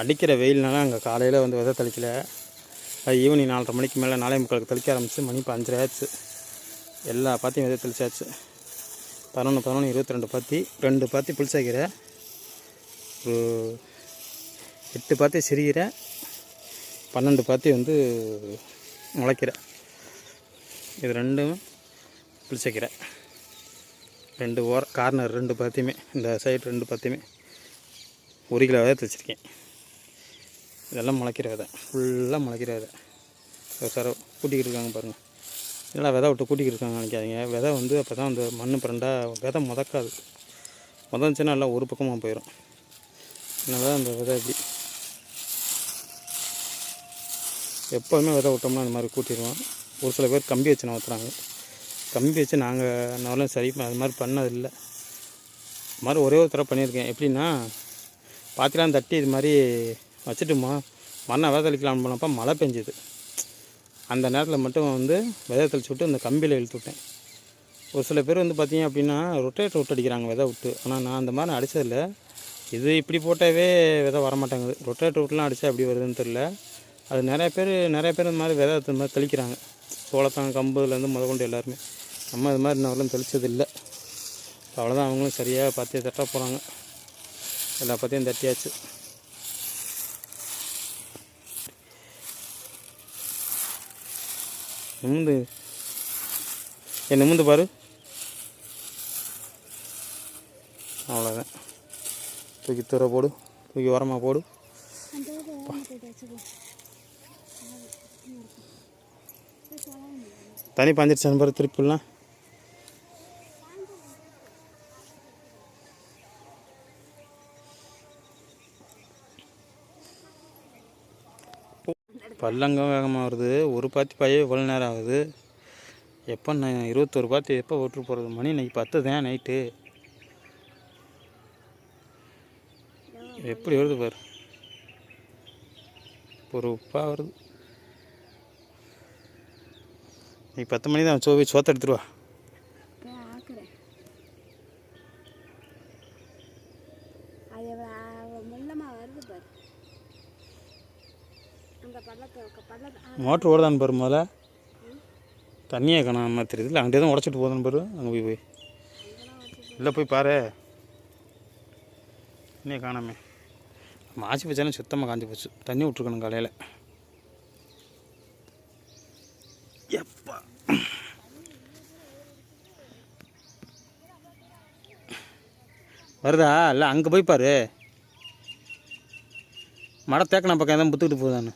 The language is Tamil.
அடிக்கிற வெயில்னால அங்கே காலையில் வந்து விதை தெளிக்கல. ஈவினிங் நாலரை மணிக்கு மேலே நாலே முக்காலுக்கு தெளிக்க ஆரம்பிச்சு மணி இப்போ அஞ்சரை ஆச்சு எல்லா பாத்தியும் விதை தெளிச்சாச்சு. பதினொன்று பதினொன்று இருபத்தி ரெண்டு பாத்தி ரெண்டு பாத்தி புளிசாக்கீரை ஒரு எட்டு பாத்தி சிறுகீரை பன்னெண்டு பாத்தி வந்து முளைக்கீரை இது ரெண்டும் புளிச்சக்கீரை ரெண்டு ஓர கார்னர் ரெண்டு பாத்தியுமே இந்த சைடு ரெண்டு பாத்தியுமே. ஒரு கிலோ விதை தைச்சிருக்கேன் இதெல்லாம் முளைக்கிற விதை. ஃபுல்லாக முளைக்கிற விதை. சார் கூட்டிக்கிட்டு இருக்காங்க பாருங்கள் இதெல்லாம் விதை விட்டு கூட்டிக்கிட்டு இருக்காங்க நினைக்காதீங்க. விதை வந்து அப்போ தான் அந்த மண் பிரண்டா விதை முதக்காது. முதந்துச்சுன்னா எல்லாம் ஒரு பக்கமாக போயிடும் அதனால அந்த விதை இப்படி. எப்போதுமே விதை விட்டோம்னா அந்த மாதிரி கூட்டிடுவோம். ஒரு சில பேர் கம்பி வச்சு நவுத்துறாங்க. கம்பி வச்சு நாங்கள் நாளும் சரி அது மாதிரி பண்ணதில்லை. இது மாதிரி ஒரே ஒரு தடவை பண்ணியிருக்கேன். எப்படின்னா பாத்திலாம் தட்டி இது மாதிரி வச்சுட்டுமா மண்ணை விதை தெளிக்கலாம்னு போனப்போ மழை பெஞ்சுது. அந்த நேரத்தில் மட்டும் வந்து விதை தெளிச்சு விட்டு அந்த கம்பியில் இழுத்து விட்டேன். ஒரு சில பேர் வந்து பார்த்தீங்க அப்படின்னா ரொட்டேட்டர் விட்டு அடிக்கிறாங்க விதை விட்டு. ஆனால் நான் அந்த மாதிரி அடித்ததில்ல இது இப்படி போட்டாவே விதை வரமாட்டேங்குது. ரொட்டேட்டர் விட்டுலாம் அடித்தா எப்படி வருதுன்னு தெரில அது நிறைய பேர் நிறைய பேர் இந்த மாதிரி விதை இந்த மாதிரி தெளிக்கிறாங்க. சோளத்தான் கம்புலேருந்து முத கொண்டு எல்லாருமே. நம்ம இது மாதிரி இன்னும் தெளிச்சதில்லை. அவ்வளோதான் அவங்களும் சரியாக பார்த்து தட்ட போகிறாங்க எல்லா பற்றியும் தட்டியாச்சு. நிமிந்து என் நிமிந்து பாரு. அவ்வளோதான் தூக்கி தூர போடு. தூக்கி உரமாக போடு. தனி பாஞ்சிருச்சான்னு பாரு திருப்பிலாம். பல்லங்கம் வேகமாக வருது. ஒரு பாத்தி பாயே இவ்வளோ நேரம் ஆகுது. எப்போ நான் இருபத்தொரு பாத்தி எப்போ ஓட்டு போகிறது மணி இன்னைக்கு பத்து தான் நைட்டு எப்படி வருது பாரு. பொறுப்பாக வருது. இன்னைக்கு பத்து மணி தான் சோவி சோத்த எடுத்துருவா அது வருது பாரு. மோட்ரு ஓடுதான் பாரு முதல்ல. தண்ணியே காணாம மாதிரி தெரியுது இல்லை அங்கே தான் உடச்சிட்டு போகுதுன்னு பாரு. அங்கே போய் போய். இல்லை போய் பாரு. தண்ணியை காணாமே. மாசி போச்சாலும் சுத்தமாக காஞ்சி போச்சு. தண்ணி விட்ருக்கணும் காலையில். எப்பா. வருதா? இல்லை அங்கே போய் பாரு. மட தேக்கணும் பக்கம் எதாவது புத்துக்கிட்டு போகுதான்னு.